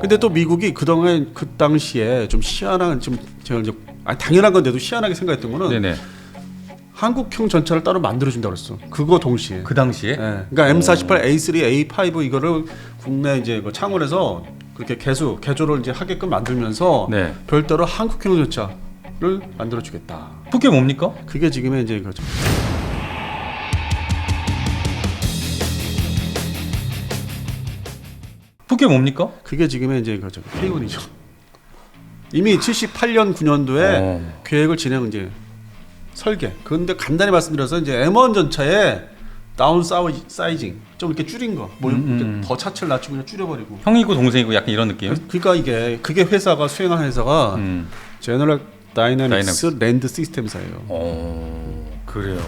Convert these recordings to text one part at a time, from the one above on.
근데 또 미국이 그동안 그 당시에 좀 희한한 좀 제가 이제 아니 당연한 건데도 희한하게 생각했던 거는 네네. 한국형 전차를 따로 만들어 준다고 그랬어. 그거 동시에. 그 당시에 예. 그러니까 M48, A3, A5 이거를 국내 이제 그 창원에서 그렇게 개수 개조를 이제 하게끔 만들면서 네. 별도로 한국형 전차를 만들어 주겠다. 그게 뭡니까? 그게 지금의 이제 그죠. 그게 뭡니까? 그게 지금의 이제 그죠. K1이죠. 이미 78년 9년도에 어. 계획을 진행 이제 설계. 그런데 간단히 말씀드려서 이제 M1 전차에 다운 사이- 사이징 좀 이렇게 줄인 거. 뭐 음, 이렇게 음. 더 차체를 낮추고 그냥 줄여버리고. 형이고 동생이고 약간 이런 느낌. 그러니까 이게 그게 회사가 수행한 회사가 음. 제너럴 다이내믹스. 랜드 시스템사예요. 어. 그래요.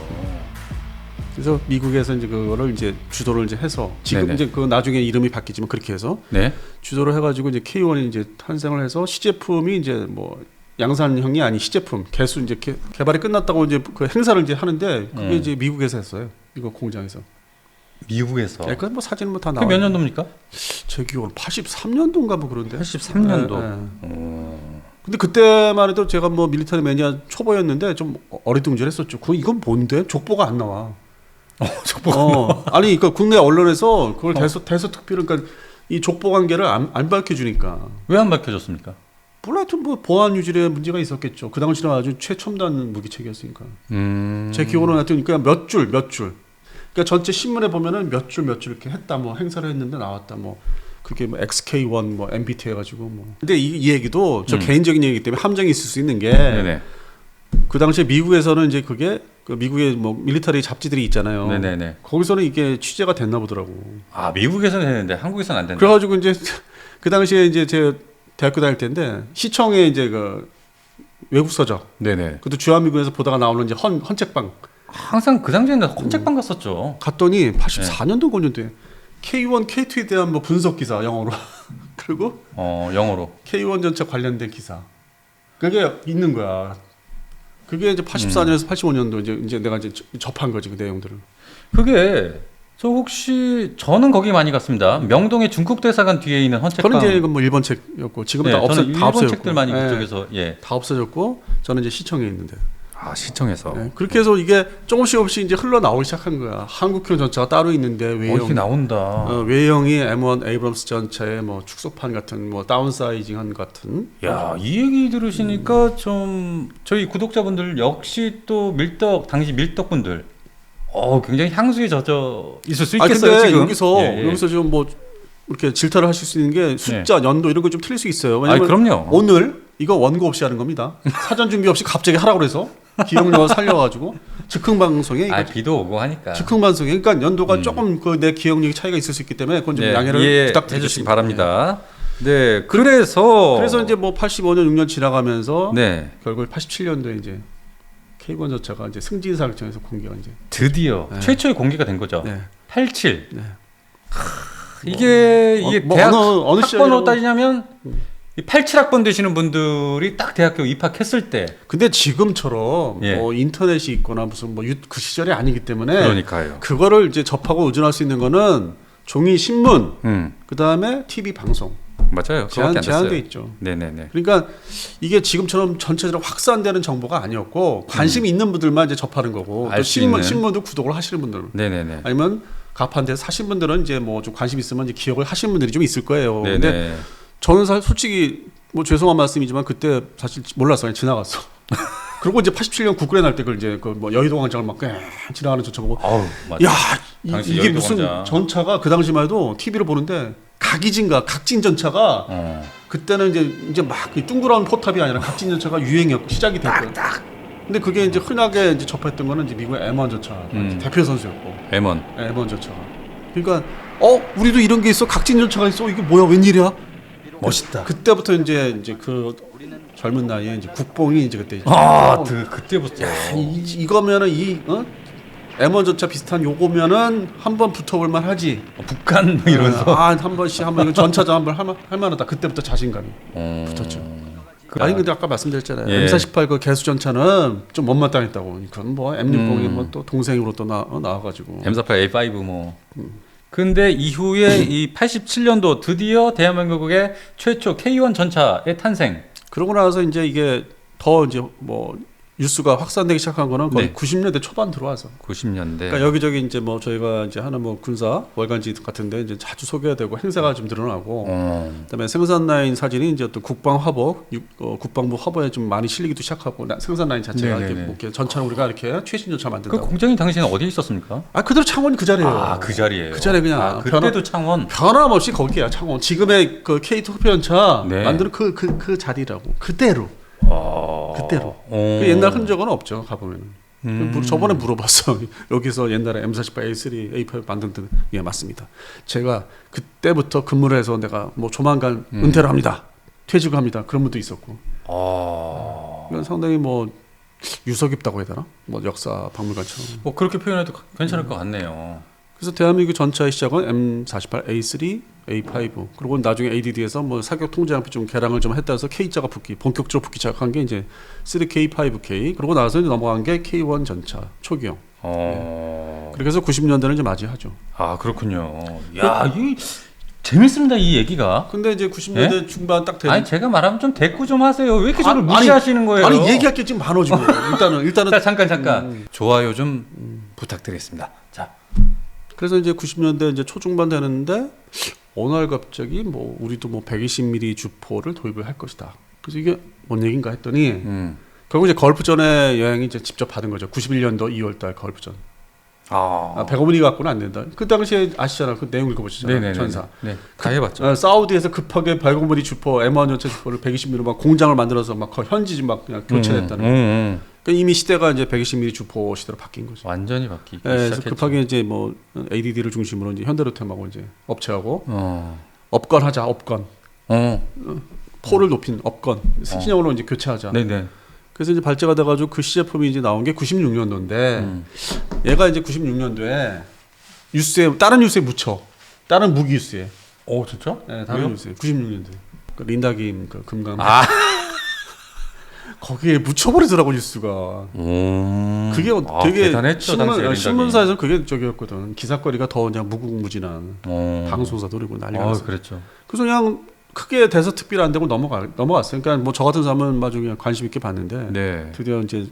그래서 미국에서 이제 그거를 이제 주도를 이제 해서 지금 네네. 이제 그 나중에 이름이 바뀌지만 그렇게 해서 네. 주도를 해가지고 이제 K1이 이제 탄생을 해서 시제품이 이제 뭐 양산형이 아닌 시제품 개수 이제 개, 개발이 끝났다고 이제 그 행사를 이제 하는데 그게 음. 이제 미국에서 했어요. 미국 공장에서. 미국에서. 예, 그뭐 사진 뭐 다 나와. 몇 년도입니까? 제 기억으로 83년도인가 뭐 그런데. 83년도. 예, 예. 어. 근데 그때만 해도 제가 뭐 밀리터리 매니아 초보였는데 좀 어리둥절했었죠. 그 이건 뭔데? 족보가 안 나와. 어, 족보. 어, 아니 그러니까 국내 언론에서 그걸 어. 대서 대서 특필을 그러니까 이 족보 관계를 안, 안 밝혀주니까. 왜 안 밝혀졌습니까? 몰라 하여튼 뭐 보안 유지에 문제가 있었겠죠. 그 당시는 아주 최첨단 무기 체계였으니까. 음. 제 기억으로는 하여튼 그냥 몇 줄, 몇 줄. 그러니까 전체 신문에 보면은 몇 줄, 몇 줄 이렇게 했다. 뭐 행사를 했는데 나왔다. 뭐 그게 뭐 XK1 뭐 MBT 해가지고 뭐. 근데 이, 이 얘기도 저 음. 개인적인 얘기기 때문에 함정이 있을 수 있는 게 그. 당시에 미국에서는 이제 그게 그 미국의 뭐 밀리터리 잡지들이 있잖아요. 네네네. 거기서는 이게 취재가 됐나 보더라고. 아 미국에서는 되는데 한국에서는 안 된다. 그래가지고 이제 그 당시에 이제 제 대학교 다닐 때인데 시청에 이제 그 외국 서적 네네. 그것도 주한미군에서 보다가 나오는 이제 헌 헌책방 항상 그 당시에는 컴책방 갔었죠. 갔더니 84년도 5년도에 K1, K2에 대한 뭐 분석 기사 영어로 그리고 어 영어로. K1 전차 관련된 기사 그게 있는 거야. 그게 이제 84년에서 85년도 이제 이제 내가 이제 저- 접한 거지 그 내용들을. 그게 저 혹시 저는 거기 많이 갔습니다. 명동의 중국 대사관 뒤에 있는 헌책방. 저는 이제 이건 뭐 일본 책이었고 지금은 네, 다 없어 다 일본 없어졌고. 책들 많이 예, 그쪽에서 예. 다 없어졌고 저는 이제 시청에 있는데. 아 시청에서. 예, 그렇게 해서 이게 조금씩 조금씩 이제 흘러 나오기 시작한 거야. 한국형 전차가 따로 있는데 어, 외형 이렇게 나온다. 어, 외형이 M1 에이브럼스 전차의 뭐 축소판 같은 뭐 다운사이징한 같은 야, 이 얘기 들으시니까 좀 저희 구독자분들 역시 또 밀떡 당시 밀떡분들 어 굉장히 향수에 젖어 있을 수아 있겠어요 근데 지금. 여기서 예, 예. 여기서 좀뭐 이렇게 질타를 하실 수 있는 게 숫자, 연도 이런 거 좀 틀릴 수 있어요. 아, 왜냐면 그럼요. 오늘 이거 원고 없이 하는 겁니다. 사전 준비 없이 갑자기 하라고 그래서 기억력을 살려가지고 즉흥 방송에 아 비도 오고 하니까. 즉흥 방송에 그러니까 연도가 음. 조금 그 내 기억력이 차이가 있을 수 있기 때문에 그건 좀 네, 양해를 이해해 부탁드리겠습니다. 바랍니다. 네, 그래서 그래서 이제 뭐 85년 6년 지나가면서 네 결국 87년도에 이제 K1 전차가 이제 승진사격장에서 공개가 이제 드디어 네. 최초의 공개가 된 거죠. 네. 87. 네. 하, 이게 뭐, 이게 뭐 대학 어느- 어느 학번으로 따지냐면 이 87학번 되시는 분들이 딱 대학교 입학했을 때 근데 지금처럼 예. 뭐 인터넷이 있거나 무슨 뭐 그 시절이 아니기 때문에 그러니까요. 그거를 이제 접하고 의존할 수 있는 거는 종이 신문 음 그다음에 TV 방송 맞아요. 제한. 제한돼 있죠. 네네네. 그러니까 이게 지금처럼 전체적으로 확산되는 정보가 아니었고 관심 이 있는 분들만 이제 접하는 거고 알또수 신문 있는. 신문도 구독을 하시는 분들 네네네. 아니면 가판대 사신 분들은 이제 뭐 좀 관심 있으면 이제 기억을 하시는 분들이 좀 있을 거예요. 근데 네네. 저는 사실 솔직히 뭐 죄송한 말씀이지만 그때 사실 몰랐어 그냥 지나갔어. 그리고 이제 87년 국군에 날 때 그걸 이제 그 뭐 여의도 광장을 막 지나가는 전차 보고 아우 맞아. 야 이, 게 무슨 광장. 전차가 그 당시만 해도 TV로 보는데 각이진가 각진 전차가 어. 그때는 이제 이제 막이 둥그러운 포탑이 아니라 각진 전차가 유행이었고 시작이 됐고 근데 그게 이제 흔하게 이제 접했던 거는 이제 미국의 M1 전차 음. 대표 선수였고 M1. M1 전차가 그러니까 어 우리도 이런 게 있어 각진 전차가 있어 이게 뭐야 웬일이야 멋있다. 그때부터 이제 이제 그 젊은 나이에 이제 국뽕이 이제 그때 아, 어, 그 그때부터. 이, 이거면은 이 어? M1 전차 비슷한 요거면은 한 번 붙어볼 만 하지. 어, 북한 뭐 이러면서. 아, 한 번씩 한번 이거 전차전 한번 할만 할만하다. 그때부터 자신감이. 어. 붙었죠. 그- 아니 근데 아까 말씀드렸잖아요. 예. M48 그 개수 전차는 좀 못마땅했다고. 그건 뭐 M60이 음. 뭐또 동생으로 또 나, 어, 나와가지고. M48A5 뭐. 근데 이후에 이 87년도 드디어 대한민국의 최초 K1 전차의 탄생. 그러고 나서 이제 이게 더 이제 뭐 뉴스가 확산되기 시작한 거는 거의 네. 90년대 초반 들어와서. 90년대. 그러니까 여기저기 이제 뭐 저희가 이제 하는 뭐 군사 월간지 같은데 이제 자주 소개가 되고 행사가 좀 늘어나고 어. 그다음에 생산 라인 사진이 이제 또 국방 화보, 육- 어, 국방부 화보에 좀 많이 실리기도 시작하고 나- 생산 라인 자체가 네네네. 이렇게, 뭐 이렇게 전차를 우리가 이렇게 최신 전차 그 만든다고. 공장이 당시에는 어디에 있었습니까? 아 그대로 창원이 그 자리예요. 아, 그 자리에요. 그 자리에 그냥 아, 그때도 창원. 변함없이 거기야 창원. 지금의 그 K 투표 전차 네. 만드는 그그 그 자리라고 그대로. 어. 그때로. 어. 그 옛날 흔적은 없죠 가보면은. 음. 그 물- 저번에 물어봤어. 여기서 옛날에 M48 A3, A5 만든 데 예, 맞습니다. 제가 그때부터 근무를 해서 내가 뭐 조만간 음. 은퇴를 합니다. 퇴직을 합니다. 그런 분도 있었고. 아. 이건 상당히 뭐 유서 깊다고 해야 되나? 뭐 역사 박물관처럼. 뭐 그렇게 표현해도 괜찮을 것 같네요. 그래서 대한민국 전차의 시작은 M48 A3, A5 그리고 나중에 ADD에서 뭐 사격 통제장비 좀 개량을 좀 했다 해서 K자가 붙기 본격적으로 붙기 시작한 게 이제 3K, 5K 그러고 나서 이제 넘어간 게 K1 전차 초기형. 어. 그렇게 해서 90년대를 이제 맞이하죠. 아 그렇군요. 야, 이 재밌습니다 이 얘기가. 근데 이제 90년대 중반 딱 되는 아니 제가 말하면 좀 대꾸 좀 하세요. 왜 이렇게 아, 저를 아니, 무시하시는 거예요? 아니 얘기할 게 지금 많어 지금. 일단은 일단은 자 잠깐 잠깐 음. 좋아요 좀 부탁드리겠습니다. 자, 그래서 이제 90년대 이제 초중반 되는데 어느 날 갑자기 뭐 우리도 뭐 120mm 주포를 도입을 할 것이다. 그래서 이게 뭔 얘기인가 했더니 음. 결국 이제 걸프전의 여행이 이제 직접 받은 거죠. 91년도 2월달 걸프전. 아, 아, 105mm 갖고는 안 된다. 그 당시에 아시잖아. 그 내용 읽어보시잖아요. 네네네. 전사. 네, 다 해봤죠. 어, 사우디에서 급하게 105mm 주포 M1 전차 주포를 120mm 막 공장을 만들어서 막 거의 현지 막 그냥 교체했다는. 음, 음, 음. 그러니까 이미 시대가 이제 120mm 주포 시대로 바뀐 거죠. 완전히 바뀌기 예, 시작했죠. 급하게 이제 뭐 ADD를 중심으로 이제 현대로템하고 이제 업체하고 어, 업건하자 업건 어, 포를 높인 업건 신형으로 이제 교체하자. 네네. 그래서 이제 발제가 돼가지고 그 시제품이 이제 나온 게 96년도인데 음. 얘가 이제 96년도에 뉴스에 다른 뉴스에 묻혀 다른 무기 뉴스에 오 진짜? 네, 다른 왜요? 뉴스에 96년도에 그 린다 김 그 금강 아, 거기에 묻혀버리더라고 뉴스가. 음. 그게 아, 되게 대단했죠 신문. 신문사에서 그게 저기였거든. 기사거리가 더 그냥 무궁무진한 어. 방송사 노리고 난리가 아, 났어. 그랬죠. 그래서 그냥 크게 대서특필 안 되고 넘어가 넘어갔어요. 그러니까 뭐 저 같은 사람은 그냥 관심 있게 봤는데 네. 드디어 이제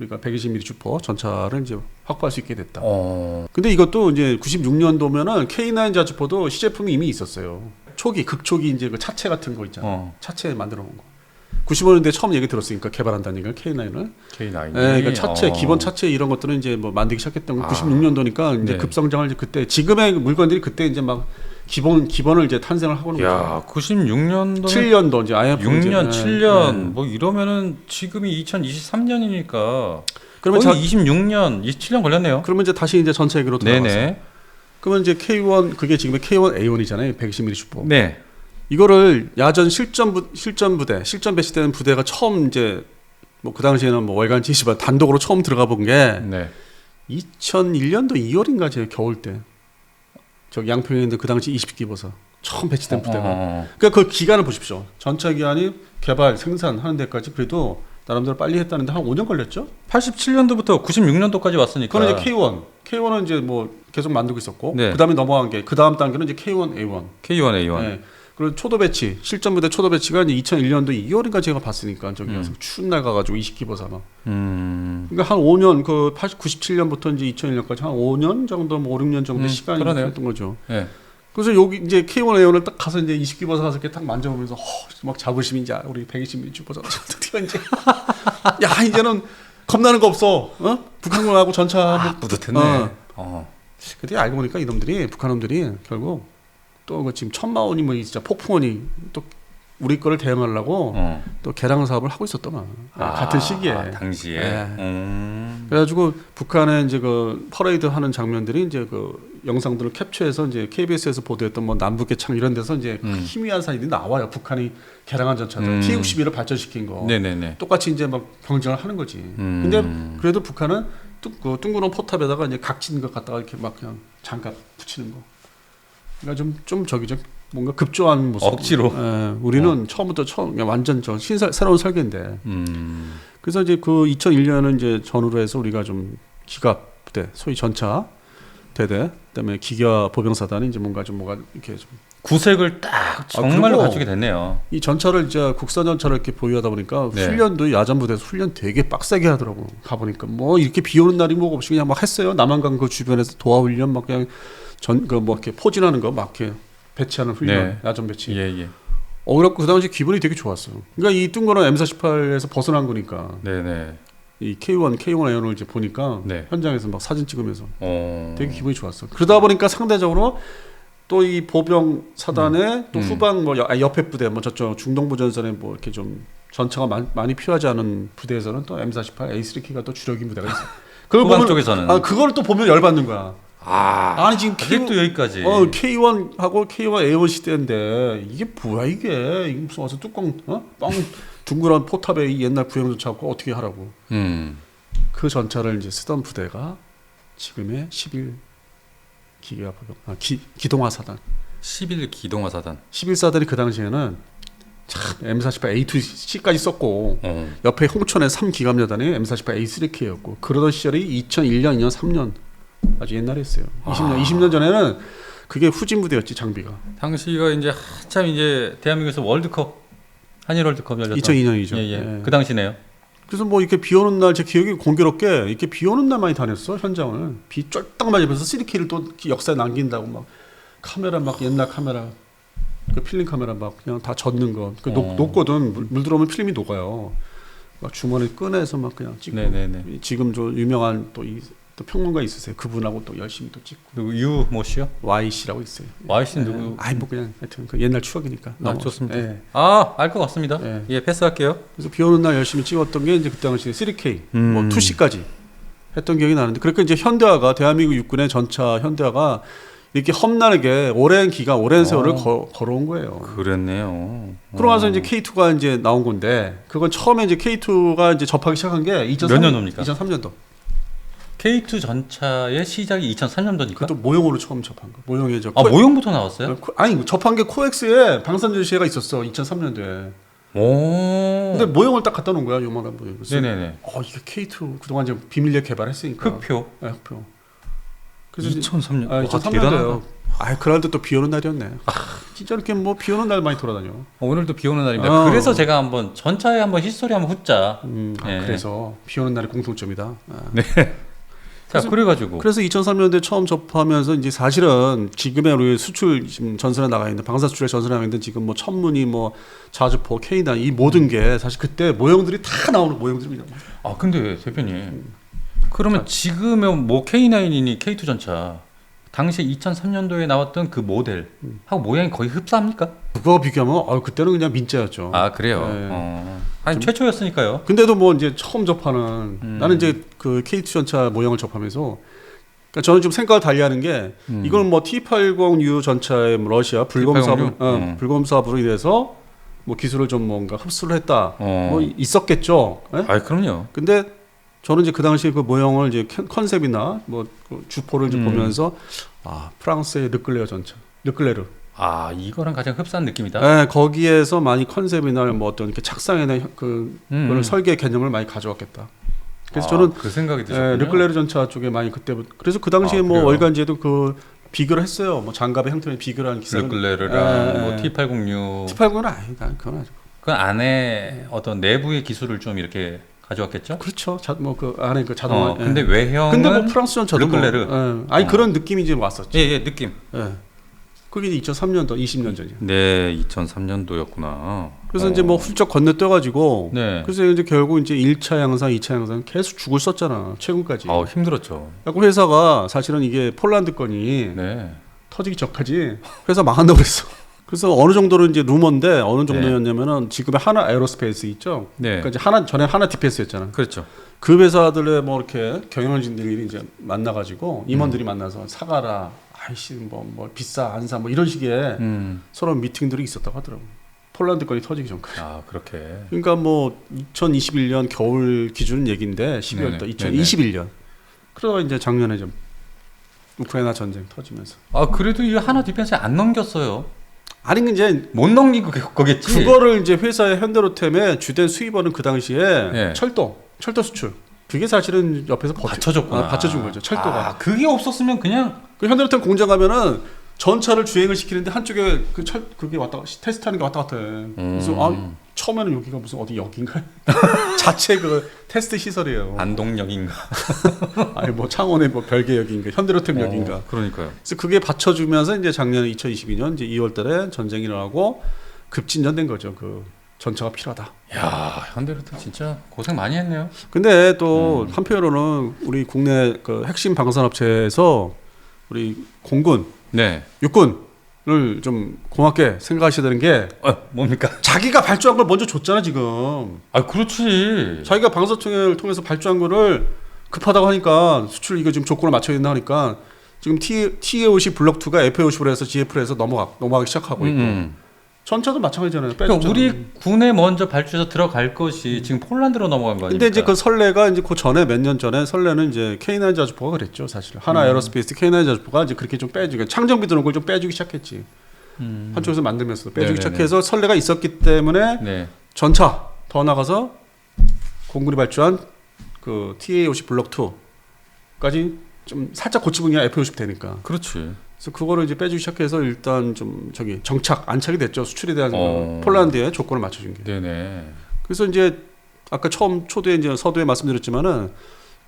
우리가 120mm 주포 전차를 이제 확보할 수 있게 됐다. 어. 근데 이것도 이제 96년도면은 K9 자주포도 시제품이 이미 있었어요. 초기 극초기 이제 그 차체 같은 거 있잖아. 요 어. 차체 만들어 놓은 거. 95년대 처음 얘기 들었으니까 개발한다는 얘기를 K9을. K9. 네, 그러니까 차체 어. 기본 차체 이런 것들은 이제 뭐 만들기 시작했던 거 아. 96년도니까 이제 네. 급성장을 이제 그때 지금의 물건들이 그때 이제 막 기본 기본을 이제 탄생을 하고 있는 거죠. 야, 96년도면 7년도 이제 IF 6년, 이제, 7년 네. 뭐 이러면은 지금이 2023년이니까 그러면 거의 자, 26년, 27년 걸렸네요. 그러면 이제 다시 이제 전체 얘기로 돌아가서 네네. 그러면 이제 K1 그게 지금의 K1 A1이잖아요. 120mm 주포. 네. 이거를 야전 실전 부 실전 부대, 실전 배치되는 부대가 처음 이제 뭐 그 당시에는 뭐 월간 지시반 단독으로 처음 들어가 본게 네. 2001년도 2월인가 제 겨울 때. 저기 양평에 있는 그 당시 20기 보사 처음 배치된 부대가. 어, 그러니까 그 기간을 보십시오. 전차 기간이 개발 생산하는 데까지 그래도 나름대로 빨리 했다는데 한 5년 걸렸죠? 87년도부터 96년도까지 왔으니까. 그거는 이제 K1. K1은 이제 뭐 계속 만들고 있었고 네. 그다음에 넘어간 게 그 다음 단계는 이제 K1 A1. K1, A1. 네. 그리고 초도 배치, 실전 부대 초도 배치가 이제 2001년도 2월인가 제가 봤으니까 저기 음. 가서 추운 날 가가지고 20기 보사막. 음. 그러니까 한 5년 그 80, 97년부터 이제 2001년까지 한 5년 정도, 뭐 5, 6년 정도 음, 시간이. 했던 거죠. 네. 그래서 여기 이제 K1 A1을 딱 가서 이제 20기 보사 가서 이렇게 딱 만져보면서 허, 막 자부심이 이제 우리 120mm 보사 드디어 이제 야 이제는 겁나는 거 없어. 어? 북한군하고 전차 아, 뿌듯했네. 어. 어. 근데 알고 보니까 이놈들이 북한 놈들이 결국 또그 지금 천마원이 뭐 진짜 폭풍원이 또 우리 거를 대응하려고 어. 또 개량 사업을 하고 있었더만 같은 시기에 아, 당시에. 네. 음. 그래가지고 북한의 이제 그 퍼레이드 하는 장면들이 이제 그 영상들을 캡처해서 이제 KBS에서 보도했던 뭐 남북계창 이런 데서 이제 음. 희미한 사진이 나와요 북한이 개량한 전차들 음. T-61을 발전시킨 거 네네네. 똑같이 이제 막 경쟁을 하는 거지 음. 근데 그래도 북한은 뚱, 그 둥그런 포탑에다가 이제 각진 것 갖다가 이렇게 막 그냥 장갑 붙이는 거. 그러니까 좀, 좀 저기 좀 뭔가 급조한 모습. 억지로. 예, 우리는 처음부터 처음 완전 저 신설 새로운 설계인데. 음. 그래서 이제 그 2001년은 이제 전후로 해서 우리가 좀 기갑 부대, 소위 전차 대대 그다음에 기가 보병사단이 이제 뭔가 좀 뭐가 이렇게 좀 구색을 딱 정말로 아, 갖추게 됐네요. 이 전차를 이제 국산 전차를 이렇게 보유하다 보니까 네. 훈련도 야전 부대에서 훈련 되게 빡세게 하더라고 가 보니까 뭐 이렇게 비 오는 날이 뭐 없이 그냥 막 했어요 남한강 그 주변에서 도하 훈련 막 그냥 전 그 뭐 이렇게 포진하는 거 막 이렇게 배치하는 훈련 네. 야전 배치 예, 예. 어 그래갖고 그 당시 기분이 되게 좋았어 그러니까 이 뚱거는 M48에서 벗어난 거니까 네, 네. 이 K1 K1 에어를 이제 보니까 네. 현장에서 막 사진 찍으면서 어. 되게 기분이 좋았어. 그러다 보니까 상대적으로 또 이 보병 사단의 또 음. 후방 뭐 옆에 부대 뭐 저쪽 중동부 전선에 뭐 이렇게 좀 전차가 많, 많이 필요하지 않은 부대에서는 또 M48 A3K가 또 주력인 부대가 있어. 그걸 후방 보면 쪽에서는 아 그걸 또 보면 열받는 거야. 아, 아니 지금 K, 아직도 여기까지. 어, K1 하고 K1 A1 시대인데 이게 뭐야 이게 이게 무슨 와서 뚜껑 어? 빵 둥그런 포탑에 이 옛날 구형 전차 갖고 어떻게 하라고. 음. 그 전차를 이제 쓰던 부대가 지금의 11 기가 보병 아, 기, 기동화 사단 11 기동화 사단. 11 사단이 그 당시에는 참 M48 A2C까지 썼고 어. 옆에 홍천의 3기갑여단이 M48 A3K였고 그러던 시절이 2001년, 2년, 3년 아주 옛날에 했어요. 20년, 아. 20년 전에는 그게 후진 부대였지 장비가. 당시가 이제 한참 이제 대한민국에서 월드컵 한일 월드컵 열렸던 2002년이죠. 예, 예. 그 당시네요. 그래서 뭐 이렇게 비 오는 날 제 기억이 공교롭게 이렇게 비 오는 날 많이 다녔어 현장을 비 쫄딱 맞으면서 3K를 또 역사에 남긴다고 막 카메라 막 옛날 카메라 그 필름 카메라 막 그냥 다 젖는 거그 어. 녹, 녹거든 물, 물 들어오면 필름이 녹아요 막 주머니 꺼내서 막 그냥 찍고 네, 네, 네. 지금 저 유명한 또 이 또 평론가 있으세요 그분하고 또 열심히 또 찍고 누구 유모 씨요? Y 씨라고 있어요 Y 씨는 예. 누구? 아이 뭐 그냥 하여튼 그 옛날 추억이니까 아. 좋습니다. 예. 아, 알 것 같습니다. 예. 예, 패스할게요. 그래서 비 오는 날 열심히 찍었던 게 이제 그 당시 3K, 음. 뭐 2C까지 했던 기억이 나는데 그러니까 이제 현대화가 대한민국 육군의 전차 현대화가 이렇게 험난하게 오랜 기간, 오랜 세월을 어. 거, 걸어온 거예요. 그랬네요. 그러고 나서 이제 K2가 이제 나온 건데 그건 처음에 이제 K2가 이제 접하기 시작한 게 2003, 몇 년도입니까? 2003년도. K2 전차의 시작이 2003년도니까. 그것도 모형으로 처음 접한 거. 모형에 저 아, 코- 모형부터 나왔어요? 코- 아니 접한 게 코엑스에 방산전 시회가 있었어 2003년도에. 오. 근데 모형을 딱 갖다 놓은 거야 요만한 모형. 그래서 네네네. 어 이게 K2 그동안 이제 비밀리에 개발했으니까. 흑표. 네, 흑표. 그래서 이제 2003년. 아, 와, 2003년도요. 아, 그날도 또 비 오는 날이었네. 진짜 이렇게 뭐 비 오는 날 많이 돌아다녀. 어, 오늘도 비 오는 날입니다. 어. 그래서 제가 한번 전차에 한번 히스토리 한번 훑자. 음, 아, 예. 그래서 비 오는 날이 공통점이다. 아. 자, 그래가지고. 그래서 2003년도에 처음 접하면서 이제 사실은 지금의 우리 수출 지금 전선에 나가 있는 방사 수출에 전선에 나가 있는 지금 뭐 천문이 뭐 자주포 K단 이 모든 게 사실 그때 모형들이 다 나오는 모형들입니다. 아 근데 대표님 그러면 지금의 뭐 K9이니 K2 전차 당시 2003년도에 나왔던 그 모델 하고 모양이 거의 흡사합니까? 그거 비교하면 어, 그때는 그냥 민자였죠. 아 그래요. 네. 어. 아니 최초였으니까요. 근데도 뭐 이제 처음 접하는 음. 나는 이제 그 K2 전차 모형을 접하면서 그러니까 저는 좀 생각을 달리하는 게 음. 이건 뭐 T80U 전차의 뭐 러시아 불검 사업 T80U? 어, 음. 불검 사업으로 인해서 뭐 기술을 좀 뭔가 흡수를 했다. 어. 뭐 있었겠죠. 예? 아 그럼요. 근데 저는 이제 그 당시에 그 모형을 이제 컨- 컨셉이나 뭐그 주포를 이제 음. 보면서 아 프랑스의 르클레어 전차, 르클레르. 아 이거랑 가장 흡사한 느낌이다. 예, 거기에서 많이 컨셉이나 뭐 어떤 이렇게 착상이나 혀- 그 음. 그런 설계 개념을 많이 가져왔겠다. 그래서 아, 저는 그 생각이 예, 드셨군요. 르클레르 전차 쪽에 많이 그때부터 그래서 그 당시에 아, 뭐? 월간지에도 그 비교를 했어요. 뭐 장갑의 형태를 비교를 한 기사를 르클레르랑 예, 뭐 예. T806 T80은 아니다. 그건 아니고. 그 안에 어떤 내부의 기술을 좀 이렇게 가져왔겠죠? 그렇죠. 자, 뭐그 안에 그 자동화. 어, 예. 근데 외형은 근데 뭐 프랑스 전차도 르클레르. 뭐, 예. 아니 어. 그런 느낌이 이제 왔었죠. 예, 예, 느낌. 예. 그게 2003년도, 20년 전이에요. 네, 2003년도였구나. 그래서 이제 뭐 훌쩍 건너뛰어가지고 네. 그래서 이제 결국 이제 1차 양상, 2차 양상 계속 죽을 썼잖아. 최근까지. 아, 힘들었죠. 그래서 회사가 사실은 이게 폴란드 건이 네. 터지기 전까지 회사 망한다고 그랬어. 그래서 어느 정도로 이제 루머인데 어느 정도였냐면은 지금의 하나 에어로스페이스 있죠. 네. 그러니까 이제 하나 전에 하나 디펜스였잖아. 그렇죠. 그 회사들의 뭐 이렇게 경영진들이 이제 만나가지고 임원들이 만나서 사가라. 아이씨 뭐, 뭐 비싸 안 사 뭐 이런 식의 음. 서로 미팅들이 있었다고 하더라고. 폴란드 건이 터지기 전까지. 아, 그렇게. 그러니까 뭐 2021년 겨울 기준 얘기인데 12월 달 네네. 2021년. 그러다가 이제 작년에 좀 우크라이나 전쟁 터지면서. 아, 그래도 이 하나 디펜스에 안 넘겼어요. 아니 이제 못 넘긴 거, 거겠지. 그거를 이제 회사의 현대로템의 주된 수입원은 그 당시에 네. 철도, 철도 수출. 그게 사실은 옆에서 버텨, 받쳐줬구나. 아, 받쳐준 거죠. 철도가. 아, 그게 없었으면 그냥 그 현대로템 공장 가면은 전차를 주행을 시키는데 한쪽에 그 철 그게 왔다 가- 테스트하는 게 왔다 갔다 해. 그래서 음. 아 처음에는 여기가 무슨 어디 역인가 자체 그 테스트 시설이에요. 안동역인가? 아니 뭐 창원의 뭐 별개 역인가 현대로템 역인가. 어, 그러니까요. 그래서 그게 받쳐주면서 이제 작년 2022년 이제 2월달에 전쟁이 일어나고 급진전된 거죠. 그 전차가 필요하다. 야 현대로템 진짜 고생 많이 했네요. 근데 또 음. 한편으로는 우리 국내 그 핵심 방산업체에서 우리 공군, 네. 육군을 좀 고맙게 생각하셔야 되는 게어 뭡니까? 자기가 발주한 걸 먼저 줬잖아 지금. 아 그렇지. 자기가 방사통을 통해서 발주한 거를 급하다고 하니까 수출 이거 지금 조건을 맞춰야 된다 하니까 지금 T TA50 블록 2가 FA50으로 해서 GF로 해서 넘어가 넘어가기 시작하고 있고 음. 전차도 마찬가지잖아요. 그러니까. 우리 군에 먼저 발주해서 들어갈 것이 지금 폴란드로 넘어간 거 아닙니까? 근데 이제 그 설레가 이제 그 전에 몇 년 전에 설레는 이제 K9 자주포가 그랬죠 사실 하나 음. 에어로스페이스 K9 자주포가 이제 그렇게 좀 빼주고 창정비 드는 걸 좀 빼주기 시작했지 음. 한쪽에서 만들면서 빼주기 네네네. 시작해서 설레가 있었기 때문에 네. 전차 더 나가서 공군이 발주한 그 TA50 블록 2까지 좀 살짝 고치면 그냥 F50 되니까 그렇지. 그래서 그거를 이제 빼주기 시작해서 일단 좀 저기 정착 안착이 됐죠 수출에 대한 어. 그 폴란드의 조건을 맞춰준 게 네네. 그래서 이제 아까 처음 초두에 이제 서두에 말씀드렸지만은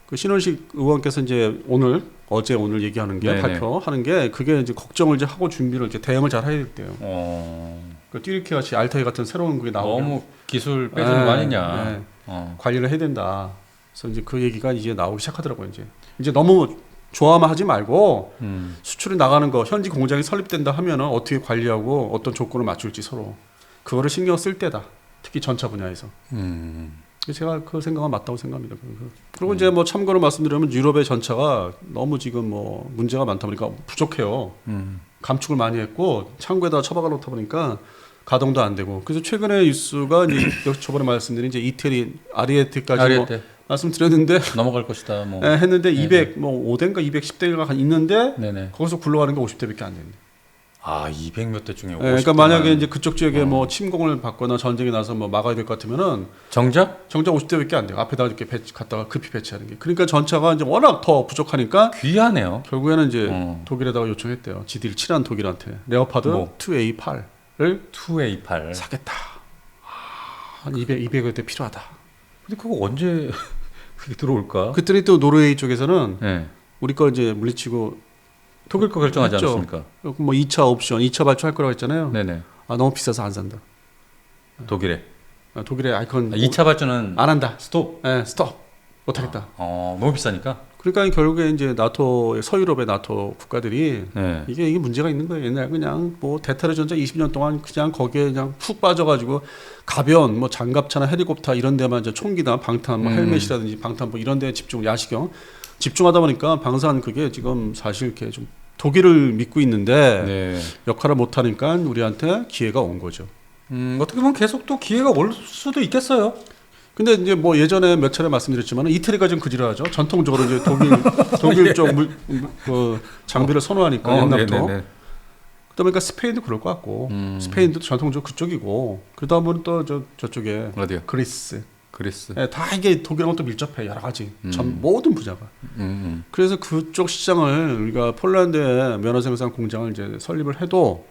그 신원식 의원께서 이제 오늘 어제 오늘 얘기하는 게 네네. 발표하는 게 그게 이제 걱정을 이제 하고 준비를 이제 대응을 잘 해야 돼요. 어. 그 띠리키 같이 알타이 같은 새로운 그게 나오고 너무 기술 빼주는 거 아니냐. 네. 어. 관리를 해야 된다. 그래서 이제 그 얘기가 이제 나오기 시작하더라고요. 이제 이제 너무 좋아만 하지 말고 음. 수출이 나가는 거 현지 공장이 설립된다 하면은 어떻게 관리하고 어떤 조건을 맞출지 서로 그거를 신경 쓸 때다. 특히 전차 분야에서. 음. 제가 그 생각은 맞다고 생각합니다. 그- 그리고 이제 뭐 참고로 말씀드리면 유럽의 전차가 너무 지금 뭐 문제가 많다 보니까 부족해요. 음. 감축을 많이 했고 창고에다 처박아 놓다 보니까 가동도 안 되고 그래서 최근에 뉴스가 이제 저번에 말씀드린 이제 이태리 아리에트까지 뭐 아리에테 말씀드렸는데 넘어갈 것이다. 뭐. 예, 했는데 네네. 200 뭐 5대인가 210대가 있는데 네네. 거기서 굴러가는 게 50대밖에 안 되는데. 아, 200 몇 대 중에 50 예, 그러니까. 만약에 이제 그쪽 지역에 어. 뭐 침공을 받거나 전쟁이 나서 뭐 막아야 될 것 같으면은 정작 정작 50대밖에 안 돼요. 앞에다 이렇게 배치, 갖다가 급히 배치하는 게. 그러니까 전차가 이제 워낙 더 부족하니까 귀하네요. 결국에는 이제 어. 독일에다가 요청했대요. 지들이 친한 독일한테 레오파드 뭐? 2A8을 2A8. 사겠다. 한 200, 200여 대 필요하다. 근데 그거 언제 그게 들어올까? 그랬더니 또 노르웨이 쪽에서는 네. 우리 거 이제 물리치고 독일 거 결정하지 했죠. 않았습니까? 뭐 2차 옵션, 2차 발주할 거라고 했잖아요. 네네. 아 너무 비싸서 안 산다. 독일에. 아, 독일의 아이콘 아, 2차 발전은 안 한다. 스톱. 예, 스톱. 못 하겠다. 어, 너무 비싸니까. 그러니까 결국에 이제 나토 서유럽의 나토 국가들이 네. 이게 이게 문제가 있는 거예요. 옛날 그냥 뭐 대타르 전자 20년 동안 그냥 거기에 그냥 푹 빠져가지고 가벼운 뭐 장갑차나 헬리콥터 이런 데만 이제 총기나 방탄, 뭐 음. 헬멧이라든지 방탄 뭐 이런 데 집중 야시경 집중하다 보니까 방산 그게 지금 사실 이렇게 좀 독일을 믿고 있는데 네. 역할을 못 하니까 우리한테 기회가 온 거죠. 음, 어떻게 보면 계속 또 기회가 올 수도 있겠어요. 근데 이제 뭐 예전에 몇 차례 말씀드렸지만 이태리가 좀 그지러하죠. 전통적으로 이제 독일 독일 쪽 물, 그 장비를 선호하니까 어, 옛날부터. 네네네. 그러다 보니까 스페인도 그럴 것 같고 음. 스페인도 전통적으로 그쪽이고 그러다 보면 또 저 저쪽에 어디요? 그리스 그리스. 예, 다 이게 독일하고 또 밀접해 여러 가지 음. 전 모든 분야가. 음, 음. 그래서 그쪽 시장을 우리가 폴란드에 면허 생산 공장을 이제 설립을 해도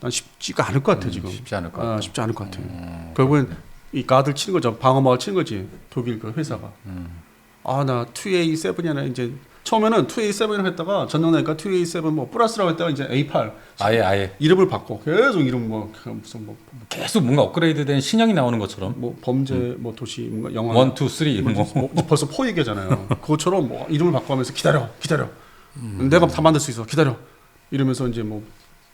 난 쉽지가 않을 것 같아 지금. 쉽지 않을 것 아, 같아요. 쉽지 않을 것 같아요. 음. 결국엔 이 가들 치는 거죠. 방어막을 치는 거지. 독일 그 회사가. 음. 아, 나 2A7이나 이제 처음에는 2A7이라고 했다가 전쟁나니까 2A7 뭐 플러스라고 했다가 이제 A8 아예 아예 이름을 바꿔. 계속 이름 뭐그 무슨 뭐, 계속 뭔가 업그레이드된 신형이 나오는 것처럼 뭐 범죄 뭐 도시 뭔가 영화 원, 투, 쓰리 뭐, 뭐. 뭐 벌써 포 얘기잖아요. 그것처럼 뭐 이름을 바꿔 가면서 기다려, 기다려. 내가 다 만들 수 있어. 기다려. 이러면서 이제 뭐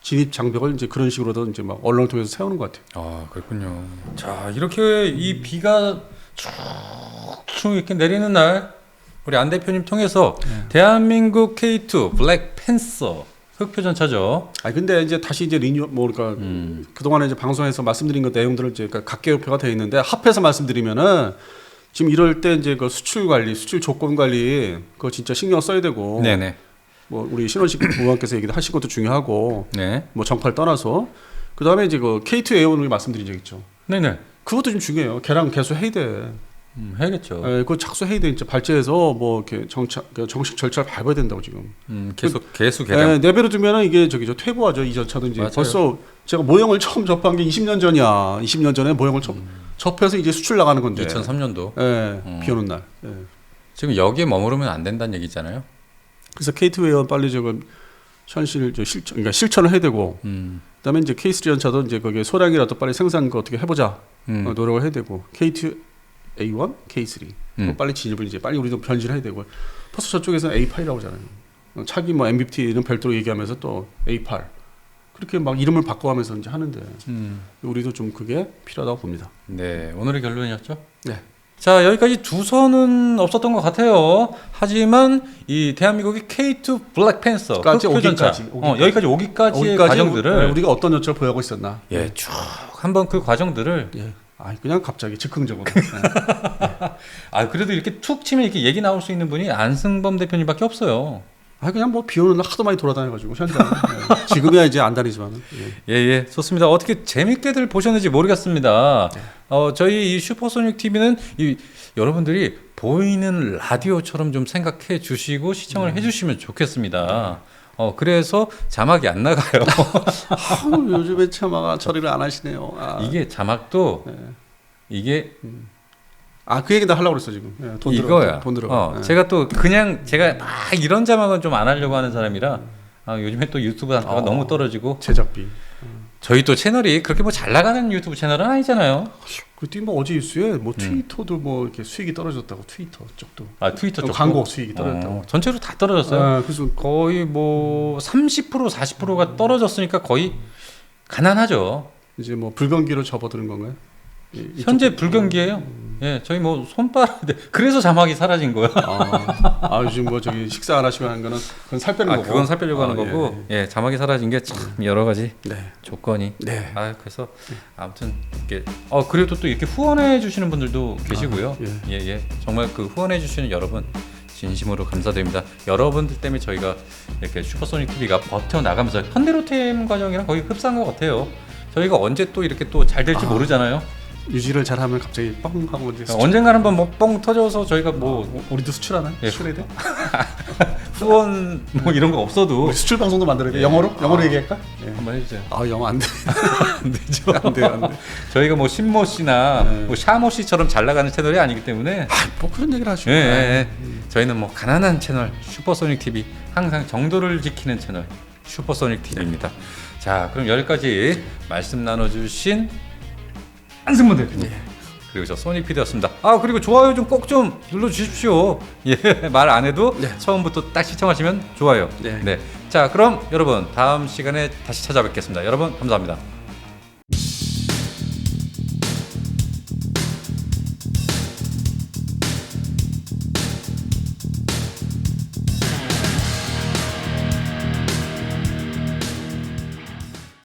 진입 장벽을 이제 그런 식으로도 이제 막 언론을 통해서 세우는 것 같아요. 아 그렇군요. 자 이렇게 이 비가 쭉쭉 이렇게 내리는 날 우리 안 대표님 통해서 네. 대한민국 K2 블랙 팬서 흑표 전차죠. 아 근데 이제 다시 이제 리뉴 뭐 그러니까 음. 그 동안에 이제 방송에서 말씀드린 것 내용들을 이제 그러니까 각계표가 되어 있는데 합해서 말씀드리면은 지금 이럴 때 이제 그 수출 관리, 수출 조건 관리 그거 진짜 신경 써야 되고 네네. 뭐 우리 신원식 의원께서 얘기도 하신 것도 중요하고 네. 뭐 정파를 떠나서 그 다음에 이제 그 K2 A1을 말씀드린 적 있죠. 네네. 그것도 좀 중요해요. 걔랑 계속 해야 돼. 음, 해야겠죠. 예, 그거 착수 해야 돼. 진짜 발제해서 뭐 이렇게 정착 그 정식 절차를 밟아야 된다고 지금. 음, 계속 개수 개량. 예, 내배로 두면은 이게 저기 저 퇴보하죠 이전 차도 이제 맞아요. 벌써 제가 모형을 처음 접한 게 20년 전이야. 20년 전에 모형을 처음 접해서 이제 수출 나가는 건데. 2003년도. 예, 음. 비 오는 날. 예. 지금 여기에 머무르면 안 된다는 얘기잖아요. 그래서 케이트 웨어 빨리 지금 현실 저 실천 그러니까 실천을 해야 되고 음. 그다음에 이제 K3 전차도 이제 거기에 소량이라도 빨리 생산 거 어떻게 해보자 음. 어, 노력을 해야 되고 K2 A1, K3 음. 뭐 빨리 진입을 이제 빨리 우리도 변신을 해야 되고 벌써 저쪽에서 A8이라고 하잖아요. 어, 차기 뭐 MBT는 별도로 얘기하면서 또 A8 그렇게 막 이름을 바꿔가면서 이제 하는데 음. 우리도 좀 그게 필요하다고 봅니다. 네, 오늘의 결론이었죠. 네. 자, 여기까지 두 선은 없었던 것 같아요. 하지만 이 대한민국의 K2 블랙팬서 까지 흑표전차, 오기까지, 어, 여기까지 오기까지의 거기까지 과정들을 우리가 어떤 여차를 보여하고 있었나? 예, 쭉 한번 그 과정들을 예. 아 그냥 갑자기 즉흥적으로. 아 그래도 이렇게 툭 치면 이렇게 얘기 나올 수 있는 분이 안승범 대표님밖에 없어요. 아 그냥 뭐 비 오는 날 하도 많이 돌아다녀가지고 현장. 예. 지금이야 이제 안 다니지만. 예. 예, 예, 좋습니다. 어떻게 재밌게들 보셨는지 모르겠습니다. 어, 저희 이 슈퍼소닉 TV는 이 여러분들이 보이는 라디오처럼 좀 생각해 주시고 시청을 해 주시면 좋겠습니다. 어, 그래서 자막이 안 나가요. 아우 요즘에 참아가 처리를 안 하시네요. 아, 이게 자막도 네. 이게 아, 그 얘기 나 하려고 그랬어 지금. 예, 돈 들어. 이거야. 돈 들어. 어, 예. 제가 또 그냥 제가 막 이런 자막은 좀 안 하려고 하는 사람이라 아, 요즘에 또 유튜브 단가가 어. 너무 떨어지고 제작비. 저희 또 채널이 그렇게 뭐 잘 나가는 유튜브 채널은 아니잖아요. 그때 뭐 어제 뉴스에 뭐 음. 트위터도 뭐 이렇게 수익이 떨어졌다고 트위터 쪽도. 아 트위터 쪽 광고 수익이 떨어졌다고. 어, 전체로 다 떨어졌어요. 아, 그래서 거의 뭐 30% 40%가 떨어졌으니까 거의 가난하죠. 이제 뭐 불경기로 접어드는 건가요? 이- 현재 불경기예요. 예, 저희 뭐 손바닥 그래서 자막이 사라진 거예요. 아, 아 요즘 뭐 저기 식사 안 하시고 하는 거는 그건 살 빼는 아, 거고. 그건 살 빼려고 하는 아, 예, 거고, 예, 자막이 사라진 게 참 여러 가지 네. 조건이. 네. 아, 그래서 아무튼 이렇게 어 그래도 또 이렇게 후원해 주시는 분들도 계시고요. 예. 예, 예, 정말 그 후원해 주시는 여러분 진심으로 감사드립니다. 여러분들 때문에 저희가 이렇게 슈퍼소닉 TV가 버텨 나가면서 현대로템 과정이랑 거의 흡사한 것 같아요. 저희가 언제 또 이렇게 또 잘 될지 아. 모르잖아요. 유지를 잘하면 갑자기 뻥 하고 이제 수출- 언젠가는 한번 뭐뻥 터져서 저희가 뭐 어, 우리도 수출하나? 예. 수출해야 돼? 후원 뭐 이런 거 없어도 우리 수출 방송도 만들어야 돼. 예. 영어로? 영어로 아. 얘기할까? 예. 한번 해주세요. 아 영어 안 돼. 안 되죠. 안 돼, 안 돼. 저희가 뭐 신모 씨나 네. 뭐 샤모 씨처럼 잘 나가는 채널이 아니기 때문에 아, 뭐 그런 얘기를 하시고. 예, 예, 예. 저희는 뭐 가난한 채널 슈퍼소닉 TV 항상 정도를 지키는 채널 슈퍼소닉 TV입니다. 자, 그럼 여기까지 말씀 나눠주신 안승문 대표님. 그리고 저 소니 PD였습니다. 아 그리고 좋아요 좀 꼭 좀 눌러 주십시오. 예, 말 안 해도 네. 처음부터 딱 시청하시면 좋아요. 네. 네. 자, 그럼 여러분 다음 시간에 다시 찾아뵙겠습니다. 여러분 감사합니다.